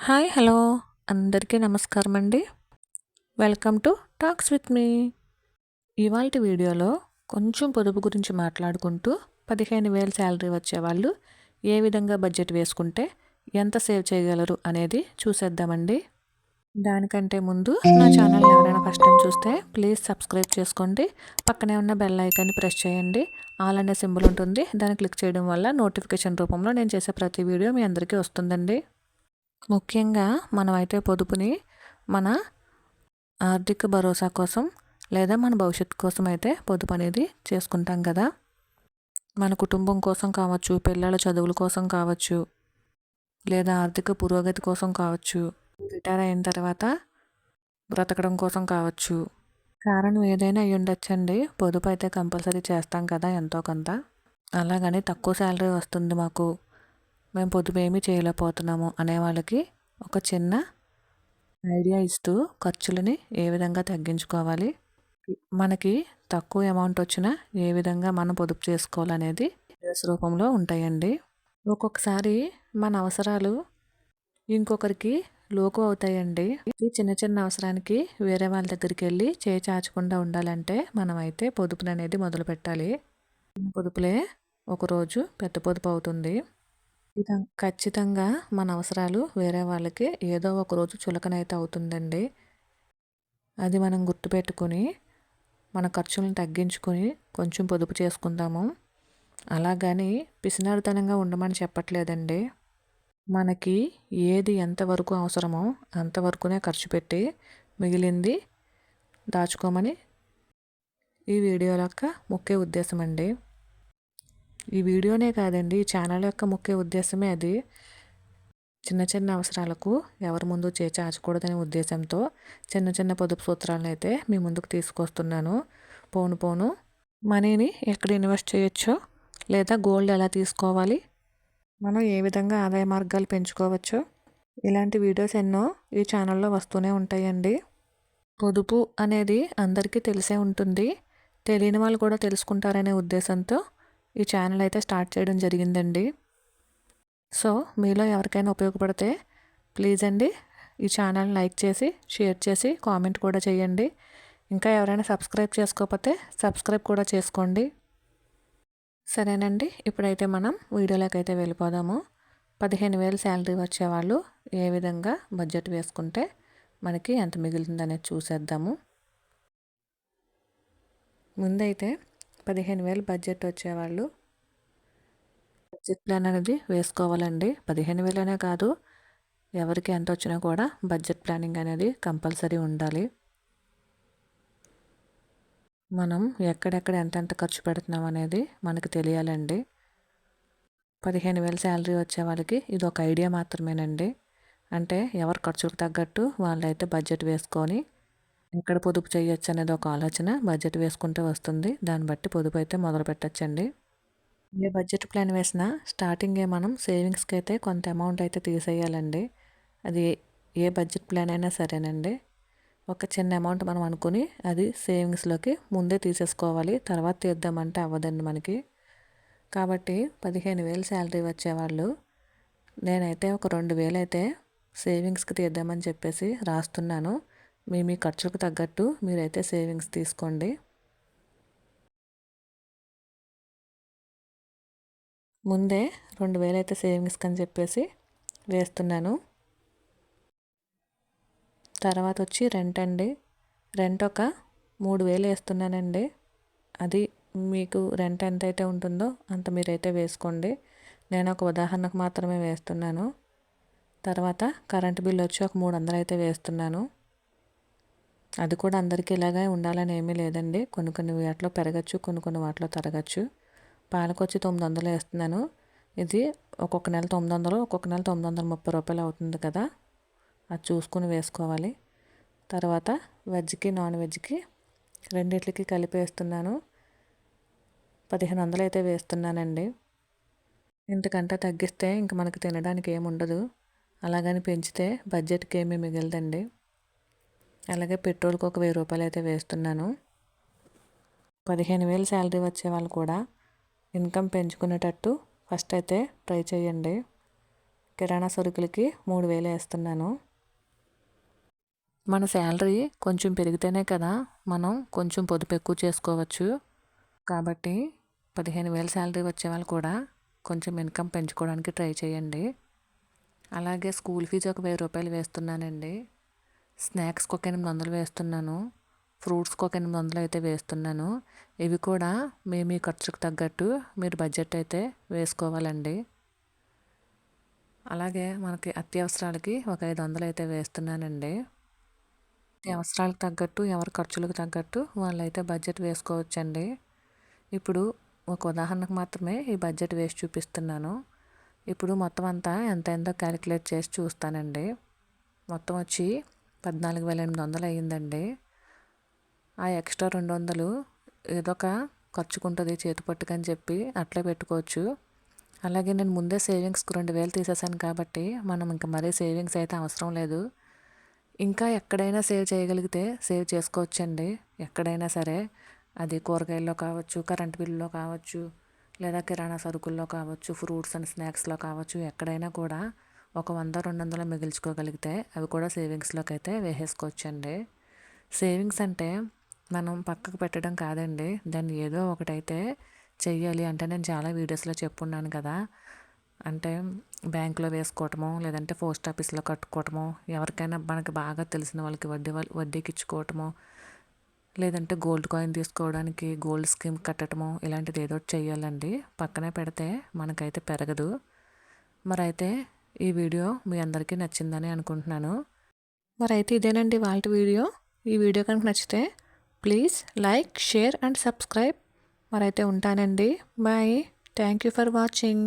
Hi hello. అందరికీ నమస్కారం అండి. Welcome to talks with me. ఇవాళ వీడియోలో కొంచెం పొదుపు గురించి మాట్లాడుకుంటూ పదిహేను వేలు శాలరీ వచ్చేవాళ్ళు ఏ విధంగా బడ్జెట్ వేసుకుంటే ఎంత సేవ్ చేయగలరు అనేది చూసేద్దామండి. దానికంటే ముందు నా ఛానల్ ఎవరైనా ఫస్ట్ టైం చూస్తే ప్లీజ్ సబ్స్క్రైబ్ చేసుకోండి. పక్కనే ఉన్న బెల్ ఐకాన్ని ప్రెస్ చేయండి. ఆల్ అనే సింబల్ ఉంటుంది. దాన్ని క్లిక్ చేయడం వల్ల నోటిఫికేషన్ రూపంలో నేను చేసే ప్రతి వీడియో మీ అందరికీ వస్తుందండి. ముఖ్యంగా మనమైతే పొదుపుని మన ఆర్థిక భరోసా కోసం లేదా మన భవిష్యత్తు కోసం అయితే పొదుపు అనేది చేసుకుంటాం కదా. మన కుటుంబం కోసం కావచ్చు పిల్లల చదువుల కోసం కావచ్చు లేదా ఆర్థిక పురోగతి కోసం కావచ్చు రిటైర్ అయిన తర్వాత బ్రతకడం కోసం కావచ్చు. కారణం ఏదైనా అయ్యి ఉండొచ్చండి. పొదుపు అయితే కంపల్సరీ చేస్తాం కదా ఎంతో కొంత. అలాగని తక్కువ శాలరీ వస్తుంది మాకు. మేము పొదుపు ఏమీ చేయలేకపోతున్నాము అనే వాళ్ళకి ఒక చిన్న ఐడియా ఇస్తూ ఖర్చులని ఏ విధంగా తగ్గించుకోవాలి మనకి తక్కువ అమౌంట్ వచ్చినా ఏ విధంగా మనం పొదుపు చేసుకోవాలనేది డ్రెస్ రూపంలో ఉంటాయండి. ఒక్కొక్కసారి మన అవసరాలు ఇంకొకరికి లోకు అవుతాయండి. ఈ చిన్న చిన్న అవసరానికి వేరే వాళ్ళ దగ్గరికి వెళ్ళి చేయి చాచకుండా ఉండాలంటే మనమైతే పొదుపులు అనేది మొదలు పెట్టాలి పొదుపులే ఒకరోజు పెద్ద పొదుపు అవుతుంది. ఖచ్చితంగా మన అవసరాలు వేరే వాళ్ళకి ఏదో ఒక రోజు చులకనైతే అవుతుందండి. అది మనం గుర్తుపెట్టుకొని మన ఖర్చులను తగ్గించుకొని కొంచెం పొదుపు చేసుకుందాము. అలాగని పిసినారితనంగా ఉండమని చెప్పట్లేదండి. మనకి ఏది ఎంతవరకు అవసరమో అంతవరకునే ఖర్చు పెట్టి మిగిలింది దాచుకోమని ఈ వీడియో యొక్క ముఖ్య ఉద్దేశం అండి ఈ వీడియోనే కాదండి ఈ ఛానల్ యొక్క ముఖ్య ఉద్దేశమే అది. చిన్న చిన్న అవసరాలకు ఎవరి ముందు చేచాచకూడదనే ఉద్దేశంతో చిన్న చిన్న పొదుపు సూత్రాలను అయితే మీ ముందుకు తీసుకొస్తున్నాను. పోను పోను మనీని ఎక్కడ ఇన్వెస్ట్ చేయొచ్చో లేదా గోల్డ్ ఎలా తీసుకోవాలి మనం ఏ విధంగా ఆదాయ మార్గాలు పెంచుకోవచ్చు ఇలాంటి వీడియోస్ ఎన్నో ఈ ఛానల్లో వస్తూనే ఉంటాయండి. పొదుపు అనేది అందరికీ తెలిసే ఉంటుంది తెలియని వాళ్ళు కూడా తెలుసుకుంటారనే ఉద్దేశంతో ఈ ఛానల్ అయితే స్టార్ట్ చేయడం జరిగిందండి. సో మీలో ఎవరికైనా ఉపయోగపడితే ప్లీజ్ అండి ఈ ఛానల్ లైక్ చేసి షేర్ చేసి కామెంట్ కూడా చేయండి. ఇంకా ఎవరైనా సబ్స్క్రైబ్ చేసుకోకపోతే సబ్స్క్రైబ్ కూడా చేసుకోండి. సరేనండి ఇప్పుడైతే మనం వీడియోలోకి అయితే వెళ్ళిపోదాము. పదిహేను వేలు శాలరీ వచ్చేవాళ్ళు ఏ విధంగా బడ్జెట్ వేసుకుంటే మనకి ఎంత మిగులుతుందనేది చూసేద్దాము. ముందైతే పదిహేను వేలు బడ్జెట్ వచ్చేవాళ్ళు. బడ్జెట్ ప్లాన్ అనేది వేసుకోవాలండి. పదిహేను వేలనే కాదు ఎవరికి ఎంత వచ్చినా కూడా బడ్జెట్ ప్లానింగ్ అనేది కంపల్సరీ ఉండాలి. మనం ఎక్కడెక్కడ ఎంతెంత ఖర్చు పెడుతున్నాం అనేది మనకు తెలియాలండి. పదిహేను వేల శాలరీ వచ్చే వాళ్ళకి ఇది ఒక ఐడియా మాత్రమేనండి. అంటే ఎవరి ఖర్చుకు తగ్గట్టు వాళ్ళైతే బడ్జెట్ వేసుకొని ఎక్కడ పొదుపు చేయొచ్చు అనేది ఒక ఆలోచన. బడ్జెట్ వేసుకుంటే వస్తుంది. దాన్ని బట్టి పొదుపు అయితే మొదలు పెట్టచ్చండి. ఏ బడ్జెట్ ప్లాన్ వేసినా స్టార్టింగే మనం సేవింగ్స్కి అయితే కొంత అమౌంట్ అయితే తీసేయాలండి. అది ఏ బడ్జెట్ ప్లాన్ అయినా సరేనండి. ఒక చిన్న అమౌంట్ మనం అనుకుని అది సేవింగ్స్లోకి ముందే తీసేసుకోవాలి. తర్వాత తీద్దామంటే అవ్వదండి మనకి. కాబట్టి పదిహేను వేలు శాలరీ వచ్చేవాళ్ళు నేనైతే ఒక రెండు వేలు అయితే సేవింగ్స్కి తీద్దామని చెప్పేసి రాస్తున్నాను. మీ మీ ఖర్చులకు తగ్గట్టు మీరైతే సేవింగ్స్ తీసుకోండి. ముందే రెండు వేలు అయితే సేవింగ్స్కి అని చెప్పేసి వేస్తున్నాను. తర్వాత వచ్చి రెంట్ అండి. రెంట్ ఒక మూడు వేలు వేస్తున్నానండి. అది మీకు రెంట్ ఎంత అయితే ఉంటుందో అంత మీరైతే వేసుకోండి. నేను ఒక ఉదాహరణకు మాత్రమే వేస్తున్నాను. తర్వాత కరెంట్ బిల్ వచ్చి ఒక మూడు వందలు అయితే వేస్తున్నాను. అది కూడా అందరికీ ఇలాగే ఉండాలని ఏమీ లేదండి. కొన్ని కొన్ని వాటిలో పెరగచ్చు కొన్ని కొన్ని వాటిలో తరగచ్చు. పాలకొచ్చి తొమ్మిది వందలు వేస్తున్నాను. ఇది ఒక్కొక్క నెల తొమ్మిది వందలు ఒక్కొక్క నెల తొమ్మిది వందల ముప్పై రూపాయలు అవుతుంది కదా. అది చూసుకుని వేసుకోవాలి. తర్వాత వెజ్కి నాన్ వెజ్కి రెండిట్లకి కలిపి వేస్తున్నాను. పదిహేను వందలు అయితే వేస్తున్నానండి. ఇంతకంటే తగ్గిస్తే ఇంక మనకు తినడానికి ఏముండదు. అలాగని పెంచితే బడ్జెట్కి ఏమీ మిగలదండి. అలాగే పెట్రోల్కి ఒక వెయ్యి రూపాయలు అయితే వేస్తున్నాను. పదిహేను వేలు శాలరీ వచ్చే వాళ్ళు కూడా ఇన్కమ్ పెంచుకునేటట్టు ఫస్ట్ అయితే ట్రై చేయండి. కిరాణా సరుకులకి మూడు వేలు వేస్తున్నాను. మన శాలరీ కొంచెం పెరిగితేనే కదా మనం కొంచెం పొదుపు ఎక్కువ చేసుకోవచ్చు. కాబట్టి పదిహేను వేలు శాలరీ వచ్చే వాళ్ళు కూడా కొంచెం ఇన్కమ్ పెంచుకోవడానికి ట్రై చేయండి. అలాగే స్కూల్ ఫీజు ఒక వెయ్యి రూపాయలు వేస్తున్నానండి. స్నాక్స్కి ఒక ఎనిమిది వందలు వేస్తున్నాను. ఫ్రూట్స్కి ఒక ఎనిమిది వందలు అయితే వేస్తున్నాను. ఇవి కూడా మీ మీ ఖర్చుకు తగ్గట్టు మీరు బడ్జెట్ అయితే వేసుకోవాలండి. అలాగే మనకి అత్యవసరాలకి ఒక ఐదు వందలు అయితే వేస్తున్నానండి. అవసరాలకు తగ్గట్టు ఎవరి ఖర్చులకు తగ్గట్టు వాళ్ళైతే బడ్జెట్ వేసుకోవచ్చండి. ఇప్పుడు ఒక ఉదాహరణకు మాత్రమే ఈ బడ్జెట్ వేసి చూపిస్తున్నాను. ఇప్పుడు మొత్తం అంతా ఎంత ఎంతో క్యాలిక్యులేట్ చేసి చూస్తానండి. మొత్తం వచ్చి పద్నాలుగు వేల ఎనిమిది వందలు అయ్యిందండి. ఆ ఎక్స్ట్రా రెండు వందలు ఏదో ఒక ఖర్చుకుంటుంది చేతి పట్టుకని చెప్పి అట్లే పెట్టుకోవచ్చు. అలాగే నేను ముందే సేవింగ్స్కి రెండు వేలు తీసేసాను కాబట్టి మనం ఇంకా మరీ సేవింగ్స్ అయితే అవసరం లేదు. ఇంకా ఎక్కడైనా సేవ్ చేయగలిగితే సేవ్ చేసుకోవచ్చండి. ఎక్కడైనా సరే అది కూరగాయల్లో కావచ్చు కరెంట్ బిల్లులో కావచ్చు లేదా కిరాణా సరుకుల్లో కావచ్చు ఫ్రూట్స్ అండ్ స్నాక్స్లో కావచ్చు ఎక్కడైనా కూడా ఒక వంద రెండు వందలు మిగిల్చుకోగలిగితే అవి కూడా సేవింగ్స్లోకి అయితే వేసేసుకోవచ్చండి. సేవింగ్స్ అంటే మనం పక్కకు పెట్టడం కాదండి. దాన్ని ఏదో ఒకటైతే చెయ్యాలి అంటే నేను చాలా వీడియోస్లో చెప్పున్నాను కదా. అంటే బ్యాంకులో వేసుకోవటమో లేదంటే పోస్ట్ ఆఫీస్లో కట్టుకోవటమో ఎవరికైనా మనకి బాగా తెలిసిన వాళ్ళకి వడ్డీ వడ్డీకి ఇచ్చుకోవటమో లేదంటే గోల్డ్ కాయిన్ తీసుకోవడానికి గోల్డ్ స్కీమ్ కట్టడము ఇలాంటిది ఏదో చేయాలండి పక్కనే పెడితే మనకైతే పెరగదు. మరి అయితే ఈ వీడియో మీ అందరికీ నచ్చిందని అనుకుంటున్నాను. మరి అయితే ఇదేనండి వాళ్ళ వీడియో. ఈ వీడియో కనుక నచ్చితే please like share and subscribe. మరి అయితే ఉంటానండి. Bye. Thank you for watching.